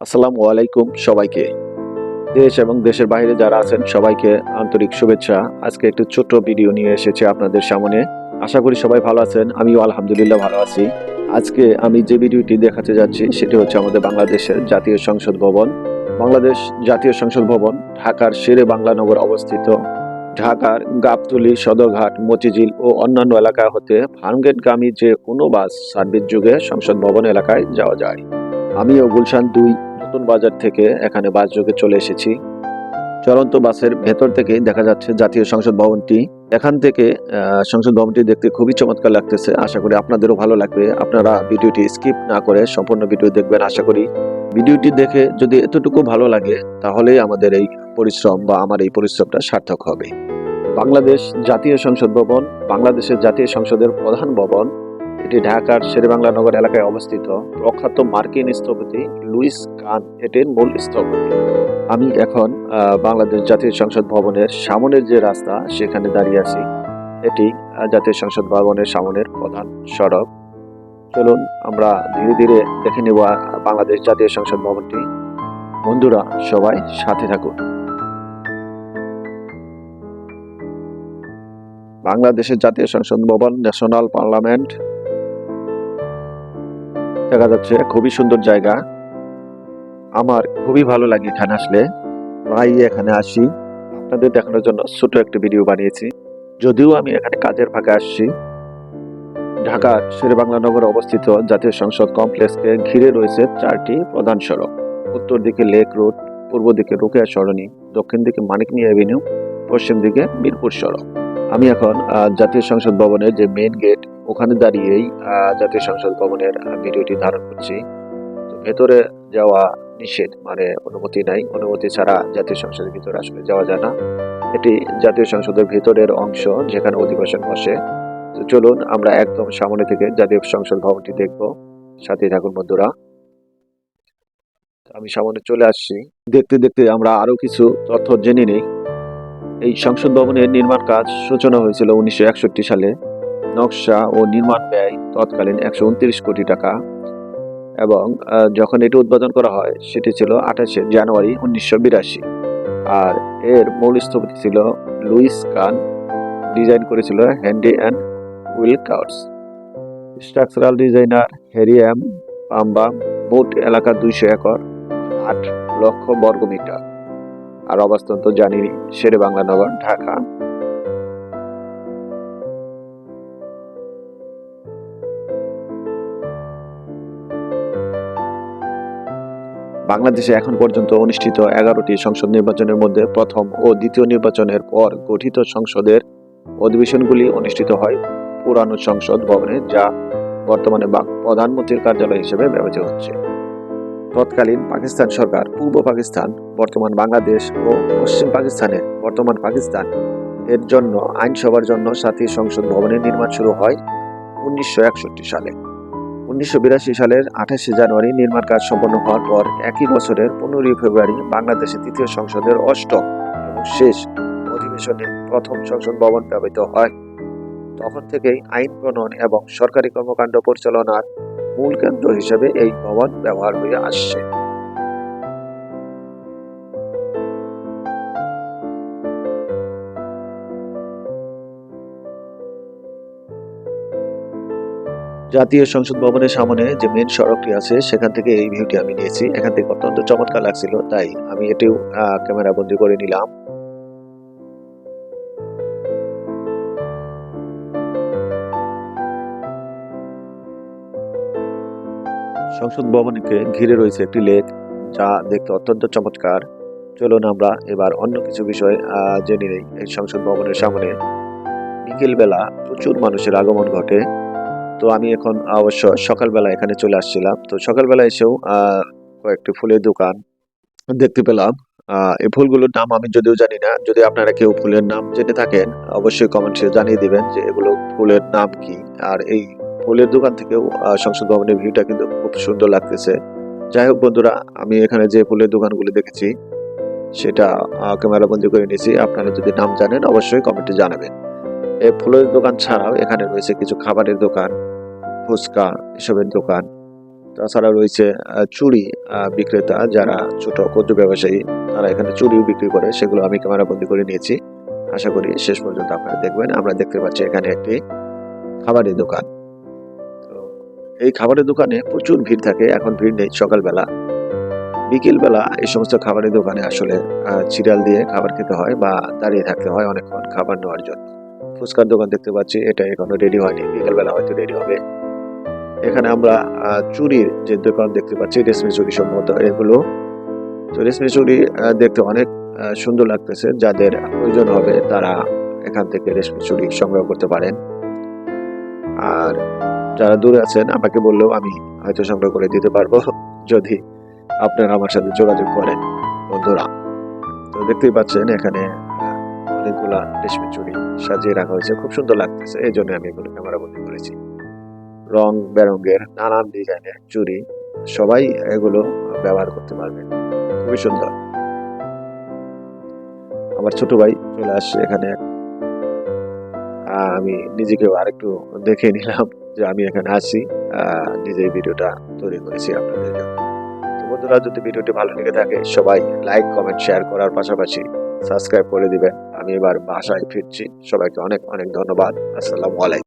আসসালামু আলাইকুম সবাইকে। দেশ এবং দেশের বাইরে যারা আছেন, সবাইকে আন্তরিক শুভেচ্ছা। আজকে একটু ছোট্ট ভিডিও নিয়ে এসেছে আপনাদের সামনে। আশা করি সবাই ভালো আছেন, আমিও আলহামদুলিল্লাহ ভালো আছি। আজকে আমি যে ভিডিওটি দেখাতে যাচ্ছি, সেটি হচ্ছে আমাদের বাংলাদেশের জাতীয় সংসদ ভবন। বাংলাদেশ জাতীয় সংসদ ভবন, ঢাকার শেরে বাংলানগর অবস্থিত। ঢাকার গাবতলী, সদরঘাট, মতিঝিল ও অন্যান্য এলাকা হতে ফার্মগেটগামী যে কোনো বাস সার্ভিস যুগে সংসদ ভবন এলাকায় যাওয়া যায়। আমিও গুলশান দুই নতুন বাজার থেকে এখানে বাস যোগে চলে এসেছি। চলন্ত বাসের ভেতর থেকে দেখা যাচ্ছে জাতীয় সংসদ ভবনটি। এখান থেকে সংসদ ভবনটি দেখতে খুবই চমৎকার লাগতেছে। আশা করি আপনাদেরও ভালো লাগবে। আপনারা ভিডিওটি স্কিপ না করে সম্পূর্ণ ভিডিও দেখবেন, আশা করি। ভিডিওটি দেখে যদি এতটুকু ভালো লাগে তাহলেই আমাদের এই পরিশ্রম বা আমার এই পরিশ্রমটা সার্থক হবে। বাংলাদেশ জাতীয় সংসদ ভবন, বাংলাদেশের জাতীয় সংসদের প্রধান ভবন এটি ঢাকার শেরেবাংলা নগর এলাকায় অবস্থিত প্রখ্যাত মার্কিন স্থপতি লুইস কান এটির মূল স্থপতি। আমি এখন বাংলাদেশ জাতীয় সংসদ ভবনের সামনের যে রাস্তা, সেখানে দাঁড়িয়ে আছি। এটি জাতীয় সংসদ ভবনের সামনের প্রধান সড়ক। চলুন, আমরা ধীরে ধীরে দেখে নেব বাংলাদেশ জাতীয় সংসদ ভবনটি। বন্ধুরা, সবাই সাথে থাকুন। বাংলাদেশের জাতীয় সংসদ ভবন, ন্যাশনাল পার্লামেন্ট দেখা যাচ্ছে খুবই সুন্দর জায়গা। আমার খুবই ভালো লাগে এখানে আসলে। প্রায় এখানে আসি। আপনাদের দেখানোর জন্য ছোট একটা ভিডিও বানিয়েছি। যদিও আমি এখানে কাজের ফাঁকে আসছি। ঢাকার শেরেবাংলা নগরে অবস্থিত জাতীয় সংসদ কমপ্লেক্সকে ঘিরে রয়েছে চারটি প্রধান সড়ক। উত্তর দিকে লেক রোড, পূর্ব দিকে রোকেয়া সরণি, দক্ষিণ দিকে মানিক মিয়া এভিনিউ পশ্চিম দিকে মিরপুর সড়ক। আমি এখন জাতীয় সংসদ ভবনের যে মেইন গেট ওখানে দাঁড়িয়েই জাতীয় সংসদ ভবনের ভিডিওটি ধারণ করছি। তো ভেতরে যাওয়া নিষেধ মানে অনুমতি নাই। অনুমতি ছাড়া জাতীয় সংসদের ভিতরে আসলে যাওয়া যায় না। এটি জাতীয় সংসদের ভিতরের অংশ, যেখানে অধিবেশন বসে। তো চলুন, আমরা একদম সামনে থেকে জাতীয় সংসদ ভবনটি দেখব। সাথে থাকুন, বন্ধুরা। আমি সামনে চলে আসছি। দেখতে দেখতে আমরা আরও কিছু তথ্য জেনে নিই। এই সংসদ ভবনের নির্মাণ কাজ সূচনা হয়েছিল উনিশশো একষট্টি সালে। নকশা ও নির্মাণ ব্যয় তৎকালীন একশো উনত্রিশ কোটি টাকা এবং যখন এটি উদ্বোধন করা হয়, সেটি ছিল আঠাশে জানুয়ারি উনিশশো বিরাশি। আর এর মূল স্থপতি ছিল লুইস কান ডিজাইন করেছিল হ্যান্ডি অ্যান্ড উইল কাউটস স্ট্রাকচারাল ডিজাইনার হেরিয়াম পাম্বা, মোট এলাকা দুইশো একর, আট লক্ষ বর্গমিটার আর অবস্থান তো জানি শেরে বাংলা নগর ঢাকা। বাংলাদেশে এখন পর্যন্ত অনুষ্ঠিত এগারোটি সংসদ নির্বাচনের মধ্যে প্রথম ও দ্বিতীয় নির্বাচনের পর গঠিত সংসদের অধিবেশনগুলি অনুষ্ঠিত হয় পুরানো সংসদ ভবনে, যা বর্তমানে প্রধানমন্ত্রীর কার্যালয় হিসেবে ব্যবহৃত হচ্ছে। তৎকালীন পাকিস্তান সরকার, পূর্ব পাকিস্তান, বর্তমান বাংলাদেশ ও পশ্চিম পাকিস্তানের বর্তমান পাকিস্তান এর জন্য আইনসভার জন্য সাথী সংসদ ভবনের নির্মাণ শুরু হয় উনিশশো একষট্টি সালে। উনিশশো বিরাশি সালের আঠাশে জানুয়ারি নির্মাণ কাজ সম্পন্ন হওয়ার পর একই বছরের পনেরোই ফেব্রুয়ারি বাংলাদেশের তৃতীয় সংসদের অষ্টম এবং শেষ অধিবেশনে প্রথম সংসদ ভবন ব্যবহৃত হয়। তখন থেকেই আইন প্রণয়ন এবং সরকারি কর্মকাণ্ড পরিচালনার মূল কেন্দ্র হিসেবে এই ভবন ব্যবহার হয়ে আসছে। জাতীয় সংসদ ভবনের সামনে যে মেন সড়কটি আছে, সেখান থেকে এই ভিউটি আমি নিয়েছি। এখান থেকে অত্যন্ত চমৎকার লাগছিল, তাই আমি এটিও ক্যামেরা বন্দি করে নিলাম। সংসদ ভবনকে ঘিরে রয়েছে একটি লেক, যা দেখতে অত্যন্ত চমৎকার। চলুন আমরা এবার অন্য কিছু বিষয় জেনে নেই এই সংসদ ভবনের সামনে। বিকেলবেলা প্রচুর মানুষের আগমন ঘটে। তো আমি এখন অবশ্য সকালবেলা এখানে চলে আসছিলাম। তো সকালবেলা এসেও কয়েকটি ফুলের দোকান দেখতে পেলাম। এই ফুলগুলোর নাম আমি যদিও জানি না। যদি আপনারা কেউ ফুলের নাম জেনে থাকেন, অবশ্যই কমেন্টসে জানিয়ে দিবেন যে এগুলো ফুলের নাম কি। আর এই ফুলের দোকান থেকেও সংসদ ভবনের ভিউটা কিন্তু খুব সুন্দর লাগতেছে। যাই হোক বন্ধুরা, আমি এখানে যে ফুলের দোকানগুলি দেখেছি, সেটা ক্যামেরা বন্দি করে নিয়েছি। আপনারা যদি নাম জানেন, অবশ্যই কমেন্টে জানাবেন। এই ফুলের দোকান ছাড়াও এখানে রয়েছে কিছু খাবারের দোকান, ফুচকা এসবের দোকান। তাছাড়া রয়েছে চুড়ি বিক্রেতা যারা ছোট ক্ষুদ্র ব্যবসায়ী, তারা এখানে চুড়িও বিক্রি করে। সেগুলো আমি ক্যামেরা বন্দি করে নিয়েছি। আশা করি শেষ পর্যন্ত আপনারা দেখবেন। আমরা দেখতে পাচ্ছি এখানে একটি খাবারের দোকান। এই খাবারের দোকানে প্রচুর ভিড় থাকে, এখন ভিড় নেই সকালবেলা। বিকেলবেলা এই সমস্ত খাবারের দোকানে আসলে চিরাল দিয়ে খাবার খেতে হয় বা দাঁড়িয়ে থাকতে হয় অনেকক্ষণ খাবার নেওয়ার জন্য। ফুচকার দোকান দেখতে পাচ্ছি, এটা এখনও রেডি হয়নি, বিকেলবেলা হয়তো রেডি হবে। এখানে আমরা চুরির যে দোকান দেখতে পাচ্ছি রেশমি চুরি সম্ভবত এগুলো তো রেশমি চুরি দেখতে অনেক সুন্দর লাগতেছে, যাদের প্রয়োজন হবে তারা এখান থেকে রেশমি চুরি সংগ্রহ করতে পারেন। আর যারা দূরে আছেন, আমাকে বললেও আমি হয়তো সংগ্রহ করে দিতে পারব। যদি আপনারা আমার সাথে যোগাযোগ করেন, বন্ধুরা। তো দেখতেই পাচ্ছেন, এখানে অনেকগুলা রেশমি চুড়ি সাজিয়ে রাখা হয়েছে। খুব সুন্দর লাগতেছে, এই জন্য আমি এগুলো ক্যামেরা বন্দি করেছি। রং বেরঙ্গের নানান ডিজাইনের চুড়ি সবাই এগুলো ব্যবহার করতে পারবে খুবই সুন্দর। আমার ছোট ভাই চলে আসছে এখানে। আমি নিজেকেও আরেকটু দেখে নিলাম। যে আমি এখানে আসি নিজেই ভিডিওটা তৈরি করেছি আপনাদের জন্য। তো বন্ধুরা, যদি ভিডিওটি ভালো লেগে থাকে, সবাই লাইক, কমেন্ট, শেয়ার করার পাশাপাশি সাবস্ক্রাইব করে দিবেন। আমি এবার বাসায় ফিরছি। সবাইকে অনেক অনেক ধন্যবাদ। আসসালামু আলাইকুম।